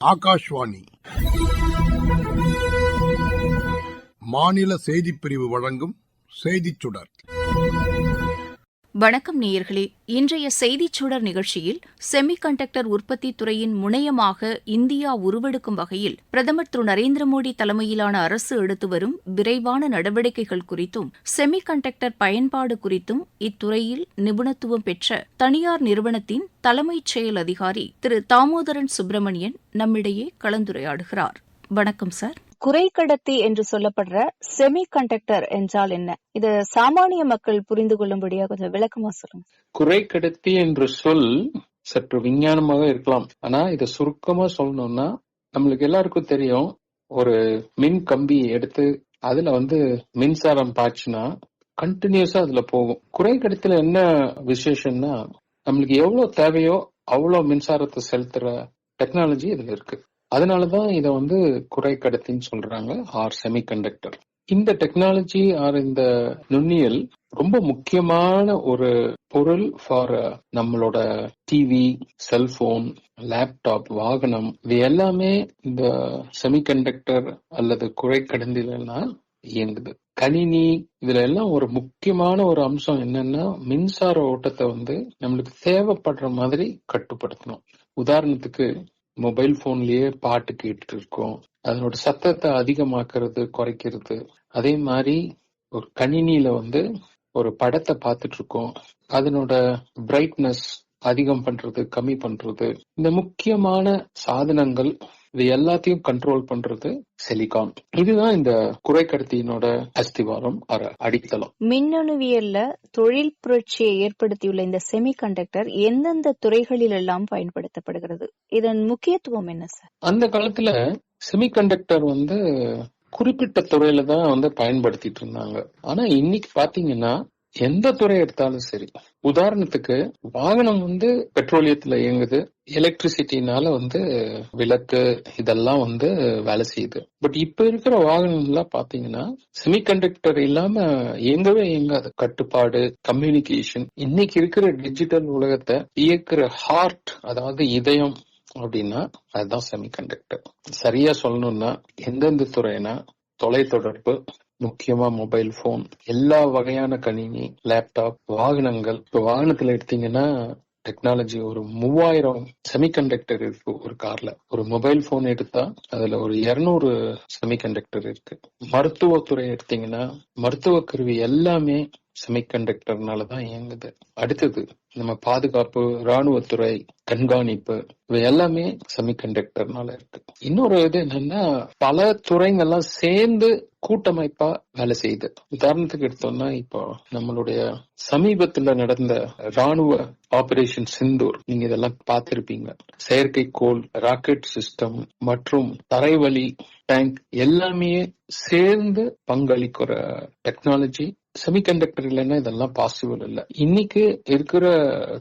ஆகாஷ்வாணி. மாநில செய்திப்பிரிவு வழங்கும் செய்திச் சுடர் வணக்கம் நேயர்களே. இன்றைய செய்திச் சுடர் நிகழ்ச்சியில் செமிகண்டக்டர் உற்பத்தி துறையின் முனையமாக இந்தியா உருவெடுக்கும் வகையில் பிரதமர் திரு நரேந்திர மோடி தலைமையிலான அரசு எடுத்து வரும் விரைவான நடவடிக்கைகள் குறித்தும் செமிகண்டக்டர் பயன்பாடு குறித்தும் இத்துறையில் நிபுணத்துவம் பெற்ற தனியார் நிறுவனத்தின் தலைமைச் செயல் அதிகாரி திரு தாமோதரன் சுப்பிரமணியன் நம்மிடையே கலந்துரையாடுகிறார். வணக்கம் சார். குறை கடத்தி என்று சொல்லப்படுற செமி கண்டக்டர் என்றால் என்ன? இது சாமானிய மக்கள் புரிந்து கொள்ளும்படியா? கொஞ்சம் விளக்கமா சொல்லுங்க. குறைக்கடத்தி என்று சொல் சற்று விஞ்ஞானமாக இருக்கலாம். ஆனா இத சுருக்கமா சொல்லணும்னா நம்மளுக்கு எல்லாருக்கும் தெரியும் ஒரு மின் கம்பி எடுத்து அதுல வந்து மின்சாரம் பாய்ச்சுனா கண்டினியூஸா அதுல போகும். குறை கடத்துல என்ன விசேஷம்னா நம்மளுக்கு எவ்வளவு தேவையோ அவ்வளவு மின்சாரத்தை செலுத்துற டெக்னாலஜி இதுல இருக்கு. அதனாலதான் இதை வந்து குறை கடத்தின்னு சொல்றாங்க ஆர் செமிகண்டக்டர் இந்த டெக்னாலஜி ஆர் இந்த நுண்ணியல் ரொம்ப முக்கியமான ஒரு பொருள் ஃபார் நம்மளோட டிவி செல்போன் லேப்டாப் வாகனம் இது எல்லாமே இந்த செமிகண்டக்டர் அல்லது குறை கடந்திலாம் இயங்குது. கணினி இதுல எல்லாம் ஒரு முக்கியமான ஒரு அம்சம் என்னன்னா மின்சார ஓட்டத்தை வந்து நம்மளுக்கு தேவைப்படுற மாதிரி கட்டுப்படுத்தணும். உதாரணத்துக்கு மொபைல் போன்லயே பாட்டு கேட்டுட்டு இருக்கோம் அதனோட சத்தத்தை அதிகமாக்குறது குறைக்கிறது. அதே மாதிரி ஒரு கணினியில வந்து ஒரு படத்தை பார்த்துட்டு இருக்கோம் அதனோட பிரைட்னஸ் அதிகம் பண்றது கம்மி பண்றது. இந்த முக்கியமான சாதனங்கள் இது எல்லாத்தையும் கண்ட்ரோல் பண்றது செலிகான் இதுதான் இந்த குறைக்கடத்தியினோட அஸ்திவாரம் அர அடித்தளம். மின்னணுவியல்ல தொழில் புரட்சியை ஏற்படுத்தியுள்ள இந்த செமி கண்டக்டர் எந்தெந்த துறைகளில் எல்லாம் பயன்படுத்தப்படுகிறது? இதன் முக்கியத்துவம் என்ன சார் அந்த காலத்துல செமிகண்டக்டர் வந்து குறிப்பிட்ட துறையில தான் வந்து பயன்படுத்திட்டு இருந்தாங்க. ஆனா இன்னைக்கு பாத்தீங்கன்னா எந்த துறை எடுத்தாலும் சரி. உதாரணத்துக்கு வாகனம் வந்து பெட்ரோலியத்துல இயங்குது. எலக்ட்ரிசிட்டினால வந்து விளக்கு இதெல்லாம் வந்து வேலை செய்யுது. பட் இப்ப இருக்கிற வாகனம்லாம் பாத்தீங்கன்னா செமிகண்டக்டர் இல்லாம இயங்கவே இயங்காது. கட்டுப்பாடு கம்யூனிகேஷன் இன்னைக்கு இருக்கிற டிஜிட்டல் உலகத்தை இயக்குற ஹார்ட் அதாவது இதயம் அப்படின்னா அதுதான் செமிகண்டக்டர் சரியா சொல்லணும்னா எந்தெந்த துறைனா தொலைத்தொடர்பு முக்கியமா மொபைல் போன் எல்லா வகையான கணினி லேப்டாப் வாகனங்கள். இப்ப வாகனத்துல எடுத்தீங்கன்னா டெக்னாலஜி ஒரு மூவாயிரம் செமிகண்டக்டர் இருக்கு ஒரு கார்ல ஒரு மொபைல் போன் எடுத்தா அதுல ஒரு இருநூறு செமிகண்டக்டர் இருக்கு. மருத்துவத்துறை எடுத்தீங்கன்னா மருத்துவ கருவி எல்லாமே செமிகண்டக்டர்னால தான் இயங்குது. அடுத்தது நம்ம பாதுகாப்பு ராணுவத்துறை கண்காணிப்பு இவை எல்லாமே செமிகண்டக்டர்னால இருக்கு. இன்னொரு இது என்னன்னா பல துறைங்கள்லாம் சேர்ந்து கூட்டமைப்பா வேலை செய்யுது. உதாரணத்துக்கு எடுத்தோம்னா இப்போ நம்மளுடைய சமீபத்துல நடந்த ராணுவ ஆபரேஷன் சிந்தூர் நீங்க இதெல்லாம் பார்த்திருப்பீங்க. செயற்கைக்கோள் ராக்கெட் சிஸ்டம் மற்றும் தரைவழி டேங்க் எல்லாமே சேர்ந்து பங்களிக்கிற டெக்னாலஜி செமிகண்டக்டர் இல்லைன்னா இதெல்லாம் பாசிபிள் இல்ல. இன்னைக்கு இருக்கிற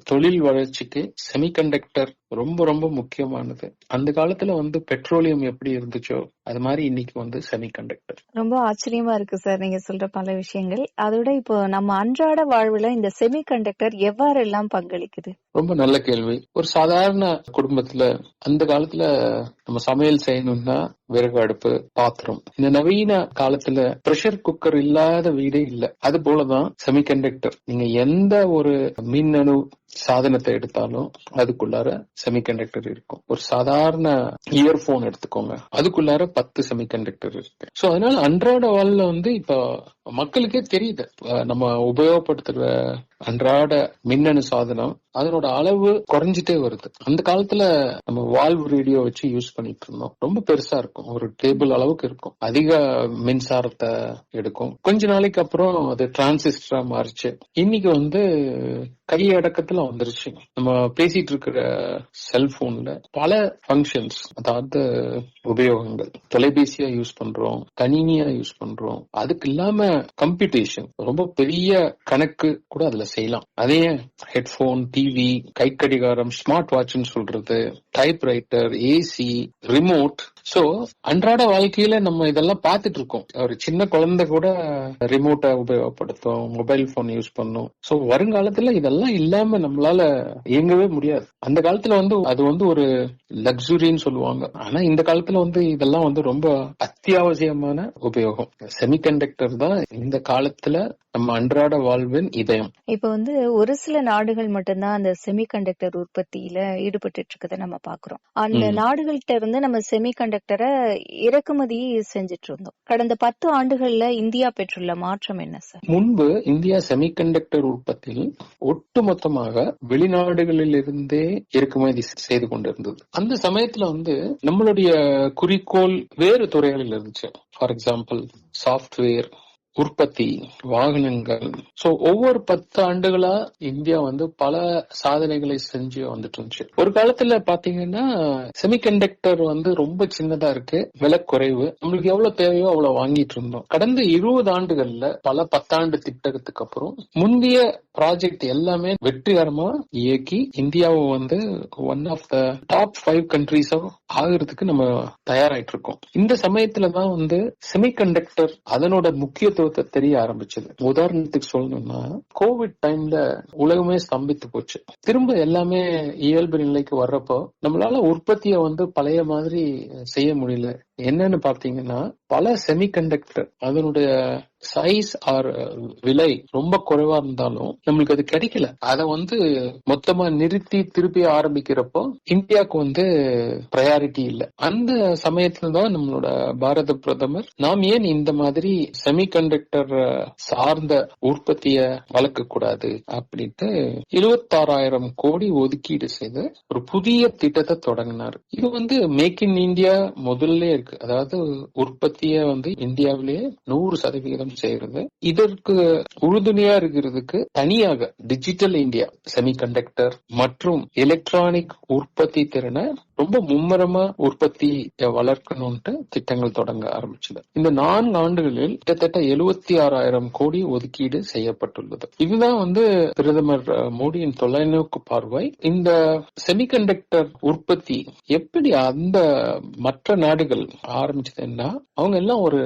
தொழில் வளர்ச்சிக்கு செமிகண்டக்டர் ரொம்ப ரொம்ப முக்கியமானது. அந்த காலத்துல வந்து பெட்ரோலியம் எப்படி இருந்துச்சோ அது மாதிரி இன்னைக்கு வந்து செமிகண்டக்டர் ரொம்ப ஆச்சரியமா இருக்கு சார் நீங்க சொல்ற பல விஷயங்கள். அதோட இப்போ நம்ம அன்றாட வாழ்வுல இந்த செமிகண்டக்டர் எவ்வாறு எவ்வாறெல்லாம் பங்களிக்குது? ரொம்ப நல்ல கேள்வி. ஒரு சாதாரண குடும்பத்துல அந்த காலத்துல நம்ம சமையல் செய்யணும்னா விறகு அடுப்பு பாத்திரம். இந்த நவீன காலத்துல பிரஷர் குக்கர் இல்லாத வீடே இல்ல. அது போலதான் செமிகண்டக்டர் நீங்க எந்த ஒரு மின்னணு சாதனத்தை எடுத்தாலும் அதுக்குள்ளார செமிகண்டக்டர் இருக்கும். ஒரு சாதாரண இயர்போன் எடுத்துக்கோங்க அதுக்குள்ளார பத்து செமிகண்டக்டர் இருக்கு. சோ அதனால அன்றாட வாழ்ல வந்து இப்ப மக்களுக்கே தெரியுது. நம்ம உபயோகப்படுத்துற அன்றாட மின்னணு சாதனம் அதனோட அளவு குறைஞ்சிட்டே வருது. அந்த காலத்துல நம்ம வால்வ் ரேடியோ வச்சு யூஸ் பண்ணிட்டு இருந்தோம். ரொம்ப பெருசா இருக்கும். ஒரு டேபிள் அளவுக்கு இருக்கும். அதிக மின்சாரத்தை எடுக்கும். கொஞ்ச நாளைக்கு அப்புறம் அது டிரான்சிஸ்டரா மாறிச்சு. இன்னைக்கு வந்து கை அடக்கத்துல வந்துருச்சு. நம்ம பேசிட்டு இருக்கிற செல்போன்ல பல ஃபங்க்ஷன்ஸ் அதாவது உபயோகங்கள். தொலைபேசியா யூஸ் பண்றோம் கணினியா யூஸ் பண்றோம். அதுக்கு இல்லாம கம்ப்யூட்டேஷன் ரொம்ப பெரிய கணக்கு கூட அதுல செய்யலாம். அதே ஹெட்போன் டிவி கை கடிகாரம் ஸ்மார்ட் வாட்ச்னு சொல்றது typewriter AC remote so அன்றாட வாழ்க்கையில நம்ம இதெல்லாம் பார்த்துட்டு இருக்கோம் ஒரு சின்ன குழந்தை கூட ரிமோட்டை உபயோகப்படுத்தும் மொபைல் போன் யூஸ் பண்ணும். சோ வருங்காலத்துல இதெல்லாம் இல்லாம நம்மளால இயங்கவே முடியாது. அந்த காலத்துல வந்து அது வந்து ஒரு லக்ஸுரின்னு சொல்லுவாங்க. ஆனா இந்த காலத்துல வந்து இதெல்லாம் வந்து ரொம்ப அத்தியாவசியமான உபயோகம். செமிகண்டக்டர் தான் இந்த காலத்துல நம்ம அன்றாட வாழ்வின் இதயம். இப்ப வந்து ஒரு சில நாடுகள் மட்டும்தான் அந்த செமிகண்டக்டர் உற்பத்தியில ஈடுபட்டு இருக்கதை நம்ம பாக்குறோம் அந்த. நாடுகள்கிட்ட இருந்து நம்ம செமிகண்டக்டரை இறக்குமதி செஞ்சுட்டு இருந்தோம் கடந்த பத்து ஆண்டுகள்ல இந்தியா பெற்றுள்ள மாற்றம் என்ன சார்? முன்பு இந்தியா செமிகண்டக்டர் உற்பத்தியில் ஒட்டுமொத்தமாக வெளிநாடுகளில் இருந்தே இறக்குமதி செய்து கொண்டிருந்தது. அந்த சமயத்துல வந்து நம்மளுடைய குறிக்கோள் வேறு துறைகளில் இருந்துச்சு. ஃபார் எக்ஸாம்பிள் சாஃப்ட்வேர் உற்பத்தி வாகனங்கள். சோ ஒவ்வொரு பத்து ஆண்டுகளா இந்தியா வந்து பல சாதனைகளை செஞ்சு வந்துட்டு இருந்துச்சு. ஒரு காலத்துல பாத்தீங்கன்னா செமிகண்டக்டர் வந்து ரொம்ப சின்னதா இருக்கு விலை குறைவு நம்மளுக்கு எவ்வளவு தேவையோ அவ்வளவு வாங்கிட்டு இருந்தோம். கடந்த இருபது ஆண்டுகள்ல பல பத்தாண்டு திட்டத்துக்கு அப்புறம் முந்தைய ப்ராஜெக்ட் எல்லாமே வெற்றிகரமா இயக்கி இந்தியாவை வந்து one of the top five கண்ட்ரீஸா ஆகிறதுக்கு நம்ம தயாராயிட்டு இருக்கோம் இந்த சமயத்துல தான் வந்து செமிகண்டக்டர் அதனோட முக்கியத்துவத்தை தெரிய ஆரம்பிச்சது. உதாரணத்துக்கு சொல்லணும்னா கோவிட் டைம்ல உலகமே ஸ்தம்பித்து போச்சு. திரும்ப எல்லாமே இயல்பு நிலைக்கு வர்றப்போ நம்மளால உற்பத்தியை வந்து பழைய மாதிரி செய்ய முடியல. என்னன்னு பாத்தீங்கன்னா பல செமிகண்டக்டர் அதனுடைய சைஸ் ஆர் விலை ரொம்ப குறைவா இருந்தாலும் நம்மளுக்கு அது கிடைக்கல. அத வந்து மொத்தமா நிறுத்தி திருப்பி ஆரம்பிக்கிறப்போ இந்தியாவுக்கு வந்து ப்ரையாரிட்டி இல்லை. அந்த சமயத்துல தான் நம்மளோட பாரத பிரதமர் நாம் ஏன் இந்த மாதிரி செமிகண்டக்டர் சார்ந்த உற்பத்திய வளர்க்க கூடாது அப்படின்ட்டு இருபத்தாறாயிரம் கோடி ஒதுக்கீடு செய்து ஒரு புதிய திட்டத்தை தொடங்கினார். இது வந்து மேக் இன் இந்தியா முதல்ல இருக்கு அதாவது உற்பத்திய வந்து இந்தியாவிலேயே நூறு சதவிகிதம் செய்யறது இதற்கு உறுதுணையா இருக்கிறதுக்கு தனியாக டிஜிட்டல் இந்தியா செமிகண்டக்டர் மற்றும் எலக்ட்ரானிக் உற்பத்தி திறனை ரொம்ப மும்முரமா உற்பத்தி வளர்க்கணும்ட்டு திட்டங்கள் தொடங்க ஆரம்பிச்சது. இந்த நான்கு ஆண்டுகளில் கிட்டத்தட்ட எழுபத்தி ஆறாயிரம் கோடி ஒதுக்கீடு செய்யப்பட்டுள்ளது. இதுதான் வந்து பிரதமர் மோடியின் தொலைநோக்கு பார்வை. இந்த செமிகண்டக்டர் உற்பத்தி எப்படி அந்த மற்ற நாடுகள் ஆரம்பிச்சதுன்னா அவங்க எல்லாம் ஒரு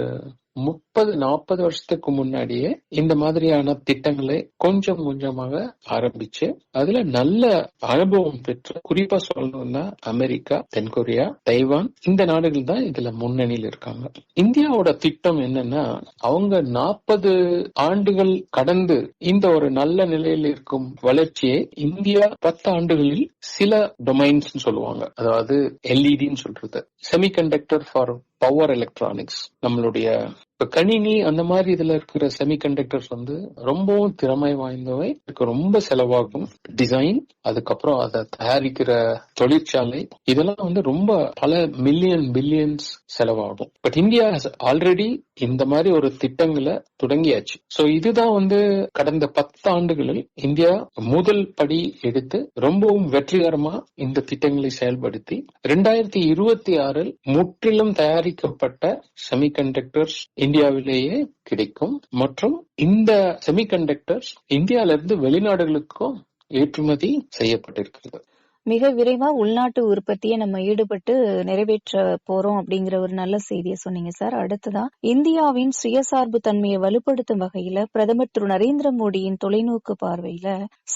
முப்பது நாற்பது வருஷத்துக்கு முன்னாடியே இந்த மாதிரியான திட்டங்களை கொஞ்சம் கொஞ்சமாக ஆரம்பிச்சு அதுல நல்ல அனுபவம் பெற்று குறிப்பா சொல்லணும்னா அமெரிக்கா தென்கொரியா தைவான் இந்த நாடுகள் தான் இதுல முன்னணியில் இருக்காங்க. இந்தியாவோட திட்டம் என்னன்னா அவங்க நாற்பது ஆண்டுகள் கடந்து இந்த ஒரு நல்ல நிலையில் இருக்கும் வளர்ச்சியை இந்தியா பத்து ஆண்டுகளில் சில டொமைன்ஸ் சொல்லுவாங்க. அதாவது எல்இடின்னு சொல்றது. செமிகண்டக்டர் ஃபார் பவர் எலக்ட்ரானிக்ஸ் நம்மளுடைய இப்ப கணினி அந்த மாதிரி இதுல இருக்கிற செமிகண்டக்டர்ஸ் வந்து ரொம்பவும் திறமை வாய்ந்தவை. ரொம்ப செலவாகும். டிசைன் அதுக்கப்புறம் அதை தயாரிக்கிற தொழிற்சாலை இதெல்லாம் வந்து ரொம்ப பல மில்லியன் பில்லியன்ஸ் செலவாகும். பட் இந்தியா ஆல்ரெடி இந்த மாதிரி ஒரு திட்டங்களை தொடங்கியாச்சு. சோ இதுதான் வந்து கடந்த பத்து ஆண்டுகளில் இந்தியா முதல் படி எடுத்து ரொம்பவும் வெற்றிகரமா இந்த திட்டங்களை செயல்படுத்தி ரெண்டாயிரத்தி இருபத்தி ஆறில் முற்றிலும் தயாரிக்கப்பட்ட செமிகண்டக்டர்ஸ் இந்தியாவிலேயே கிடைக்கும். மற்றும் இந்த செமிகண்டக்டர்ஸ் இந்தியாவிலிருந்து வெளிநாடுகளுக்கும் ஏற்றுமதி செய்யப்பட்டிருக்கிறது. மிக விரைவா உள்நாட்டு உற்பத்தியை நம்ம ஈடுபட்டு நிறைவேற்ற போறோம் அப்படிங்கிற ஒரு நல்ல செய்தியை சொன்னீங்க சார். அடுத்ததா இந்தியாவின் சுயசார்பு தன்மையை வலுப்படுத்தும் வகையில பிரதமர் திரு நரேந்திர மோடியின் தொலைநோக்கு பார்வையில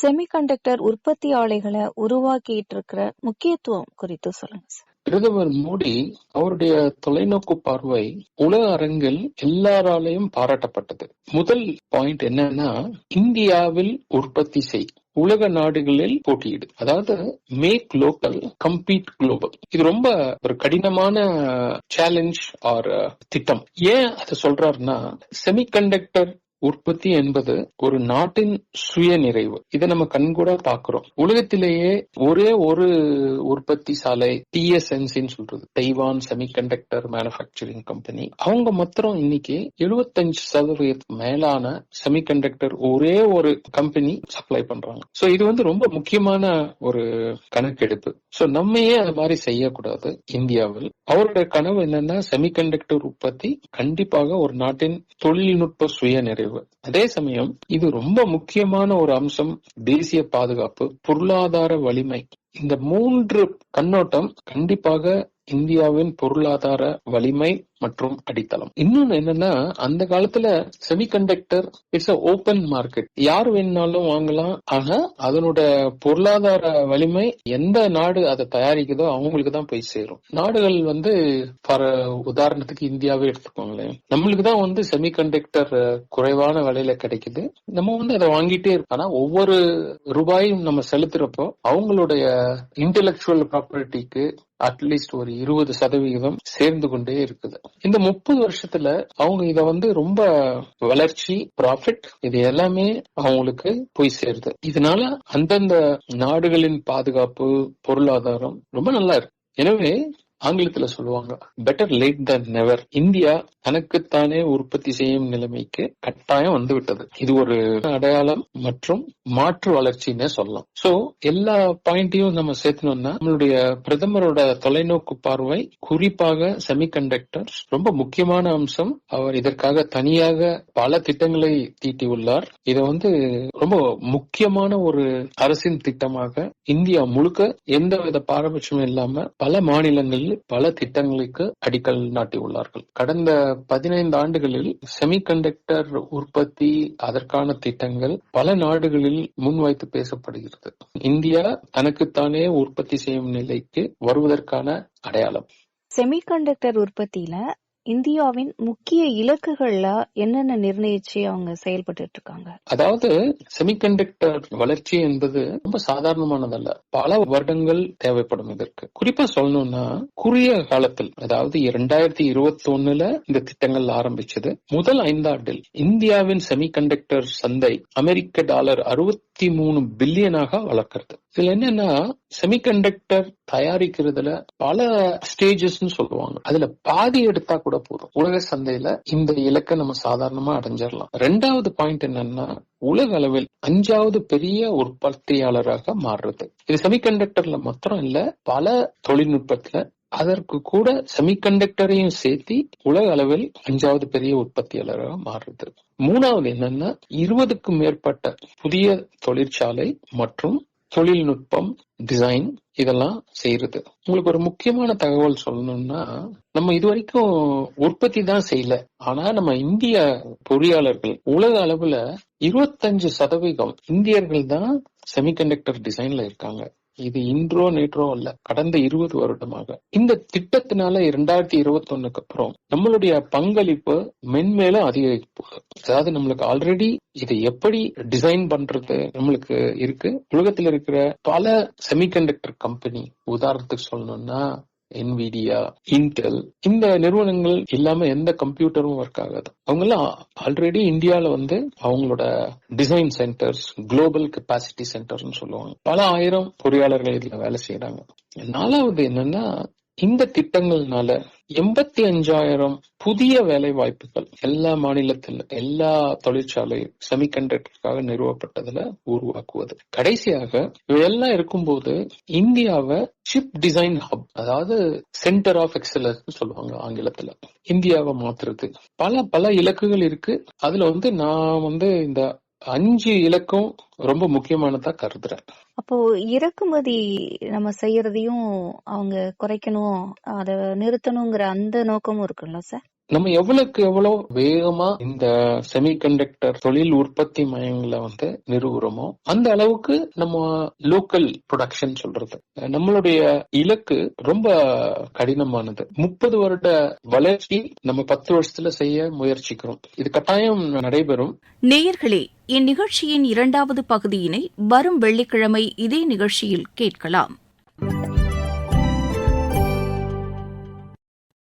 செமிகண்டக்டர் உற்பத்தி ஆலைகளை உருவாக்கிட்டு இருக்கிற முக்கியத்துவம் குறித்து சொல்லுங்க சார். பிரதமர் மோடி அவருடைய தொலைநோக்கு பார்வை உலக அரங்கில் எல்லாராலையும் பாராட்டப்பட்டது. முதல் பாயிண்ட் என்னன்னா இந்தியாவில் உற்பத்தி செய் உலக நாடுகளில் போட்டியிடு. அதாவது மேக் லோக்கல் கம்பீட் குளோபல் இது ரொம்ப ஒரு கடினமான சேலஞ்ச் ஆர் திட்டம். ஏன் அதை சொல்றாருன்னா செமிகண்டக்டர் உற்பத்தி என்பது ஒரு நாட்டின் சுய நிறைவு. இதை நம்ம கண்கூட பாக்குறோம் உலகத்திலேயே ஒரே ஒரு உற்பத்தி சாலை டிஎஸ்என்சின்னு சொல்றது. தைவான் செமிகண்டக்டர் மேனுஃபேக்சரிங் கம்பெனி அவங்க மாத்திரம் இன்னைக்கு எழுபத்தஞ்சு சதவீதத்துக்கு மேலான செமிகண்டக்டர் ஒரே ஒரு கம்பெனி சப்ளை பண்றாங்க. சோ இது வந்து ரொம்ப முக்கியமான ஒரு கணக்கெடுப்பு. சோ நம்ம ஏன் அது மாதிரி செய்யக்கூடாது இந்தியாவில். அவருடைய கனவு என்னன்னா செமிகண்டக்டர் உற்பத்தி கண்டிப்பாக ஒரு நாட்டின் தொழில்நுட்ப சுய நிறைவு அதே சமயம் இது ரொம்ப முக்கியமான ஒரு அம்சம் தேசிய பாதுகாப்பு பொருளாதார வலிமை. இந்த மூன்று கண்ணோட்டம் கண்டிப்பாக இந்தியாவின் பொருளாதார வலிமை மற்றும் அடித்தளம். இன்னொன்னு என்னன்னா அந்த காலத்துல semiconductor it's a open market யார் வேணும்னாலும் வாங்கலாம். ஆனா அதனோட பொருளாதார வலிமை எந்த நாடு அதை தயாரிக்குதோ அவங்களுக்கு தான் போய் சேரும். நாடுகள் வந்து ஃபார் உதாரணத்துக்கு இந்தியாவே எடுத்துக்கோங்களேன். நம்மளுக்கு தான் வந்து செமிகண்டக்டர் குறைவான விலையில கிடைக்குது. நம்ம வந்து அதை வாங்கிட்டே இருக்கோம். ஒவ்வொரு ரூபாயும் நம்ம செலுத்துறப்போ அவங்களுடைய இன்டெலெக்சுவல் ப்ராப்பர்ட்டிக்கு அட்லீஸ்ட் ஒரு இருபது சதவிகிதம் சேர்ந்து கொண்டே இருக்குது. இந்த முப்பது வருஷத்துல அவங்க இத வந்து ரொம்ப வளர்ச்சி ப்ராஃபிட் இது எல்லாமே அவங்களுக்கு போய் சேருது. இதனால அந்தந்த நாடுகளின் பாதுகாப்பு பொருளாதாரம் ரொம்ப நல்லா இருக்கு. எனவே ஆங்கிலத்துல சொல்லுவாங்க better late than never India தனக்குத்தானே உற்பத்தி செய்யும் நிலைமைக்கு கட்டாயம் வந்து விட்டது இது ஒரு அடையாளம் மற்றும் மாற்று வளர்ச்சின்னே சொல்லலாம். சோ எல்லா பாயிண்டையும் நம்ம சேர்த்தணும்னா நம்மளுடைய பிரதமரோட தொலைநோக்கு பார்வை குறிப்பாக செமிகண்டக்டர் ரொம்ப முக்கியமான அம்சம். அவர் இதற்காக தனியாக பல திட்டங்களை தீட்டியுள்ளார். இதை வந்து ரொம்ப முக்கியமான ஒரு அரசின் திட்டமாக இந்தியா முழுக்க எந்த வித பாரபட்சமும் இல்லாம பல மாநிலங்களில் பல திட்டங்களுக்கு அடிக்கல் நாட்டியுள்ளார்கள். கடந்த பதினைந்து ஆண்டுகளில் செமிகண்டக்டர் உற்பத்தி அதற்கான திட்டங்கள் பல நாடுகளில் முன்வைத்து பேசப்படுகிறது. இந்தியா தனக்குத்தானே உற்பத்தி செய்யும் நிலைக்கு வருவதற்கான அடையாளம். செமிகண்டக்டர் உற்பத்தியில இந்தியாவின் முக்கிய இலக்குகள்ல என்னென்ன நிர்ணயிச்சு அவங்க செயல்பட்டு இருக்காங்க? அதாவது செமிகண்டக்டர் வளர்ச்சி என்பது ரொம்ப சாதாரணமானதல்ல. பல வருடங்கள் தேவைப்படும் இதற்கு. குறிப்பா சொல்லணும்னா குறுகிய காலத்தில் அதாவது இரண்டாயிரத்தி இருபத்தி ஒண்ணுல இந்த திட்டங்கள் ஆரம்பிச்சது. முதல் ஐந்தாண்டில் இந்தியாவின் செமிகண்டக்டர் சந்தை அமெரிக்க டாலர் அறுபத்தி மூணு பில்லியனாக வளர்க்கிறது. இதுல என்னன்னா செமிகண்டக்டர் தயாரிக்கிறதுல பல ஸ்டேஜஸ் சொல்லுவாங்க. அதுல பாதி எடுத்தா கூட போதும். உலக சந்தையில இந்த இலக்கை நம்ம சாதாரணமா அடைஞ்சிடலாம் ரெண்டாவது பாயிண்ட் என்னன்னா உலக அளவில் அஞ்சாவது பெரிய உற்பத்தியாளராக மாறுறது. இது செமிகண்டக்டர்ல மாத்திரம் இல்ல பல தொழில்நுட்பத்துல அதற்கு கூட செமிகண்டக்டரையும் சேர்த்து உலக அளவில் அஞ்சாவது பெரிய உற்பத்தியாளராக மாறுது மூணாவது என்னன்னா இருபதுக்கும் மேற்பட்ட புதிய தொழிற்சாலை மற்றும் தொழில்நுட்பம் டிசைன் இதெல்லாம் செய்யறது உங்களுக்கு ஒரு முக்கியமான தகவல் சொல்லணும்னா நம்ம இது வரைக்கும் உற்பத்தி தான் செய்யல. ஆனா நம்ம இந்திய பொறியாளர்கள் உலக அளவுல இருபத்தஞ்சு சதவீதம் இந்தியர்கள் தான் செமிகண்டக்டர் டிசைன்ல இருக்காங்க. இது இன்றோ நேற்றோ அல்ல கடந்த இருபது வருடமாக. இந்த திட்டத்தினால இரண்டாயிரத்தி இருபத்தி ஒண்ணுக்கு அப்புறம் நம்மளுடைய பங்களிப்பு மென்மேலும் அதிகரிக்க போகுது அதாவது நம்மளுக்கு ஆல்ரெடி இதை எப்படி டிசைன் பண்றது நம்மளுக்கு இருக்கு. உலகத்தில் இருக்கிற பல செமிகண்டக்டர் கம்பெனி உதாரணத்துக்கு சொல்லணும்னா என்விடியா இன்டெல் இந்த நிறுவனங்கள் இல்லாம எந்த கம்ப்யூட்டரும் ஒர்க் ஆகாது. அவங்க எல்லாம் ஆல்ரெடி இந்தியால வந்து அவங்களோட டிசைன் சென்டர்ஸ் குளோபல் கெப்பாசிட்டி சென்டர்னு சொல்லுவாங்க. பல ஆயிரம் பொறியாளர்கள் இதுல வேலை செய்யறாங்க நாலாவது என்னன்னா இந்த திட்டங்கள்னால எண்பத்தி அஞ்சாயிரம் புதிய வேலை வாய்ப்புகள் எல்லா மாநிலத்தில் எல்லா தொழிற்சாலை செமிகண்டக்டருக்காக நிறுவப்பட்டதுல உருவாக்குவது. கடைசியாக இவையெல்லாம் இருக்கும்போது இந்தியாவை சிப் டிசைன் ஹப் அதாவது சென்டர் ஆஃப் எக்ஸலன்ஸ் சொல்லுவாங்க ஆங்கிலத்துல. இந்தியாவை மாத்துறது. பல பல இலக்குகள் இருக்கு. அதுல வந்து நான் வந்து இந்த அஞ்சு இலக்கம் ரொம்ப முக்கியமானதா கருதுறேன். அப்போ இறக்குமதி நம்ம செய்யறதையும் அவங்க குறைக்கணும் அதை நிறுத்தணுங்கிற அந்த நோக்கமும் இருக்குல்ல சார்? நம்ம எவ்வளவுக்கு எவ்வளவு வேகமா இந்த செமிகண்டக்டர் தொழில் உற்பத்தி மையங்களை வந்து நிறுவுறோமோ அந்த அளவுக்கு நம்ம லோக்கல் ப்ரொடக்ஷன் சொல்றது. நம்மளுடைய இலக்கு ரொம்ப கடினமானது. முப்பது வருட வளர்ச்சி நம்ம பத்து வருஷத்துல செய்ய முயற்சிக்கிறோம். இது கட்டாயம் நடைபெறும். நேயர்களே இந்நிகழ்ச்சியின் இரண்டாவது பகுதியினை வரும் வெள்ளிக்கிழமை இதே நிகழ்ச்சியில் கேட்கலாம்.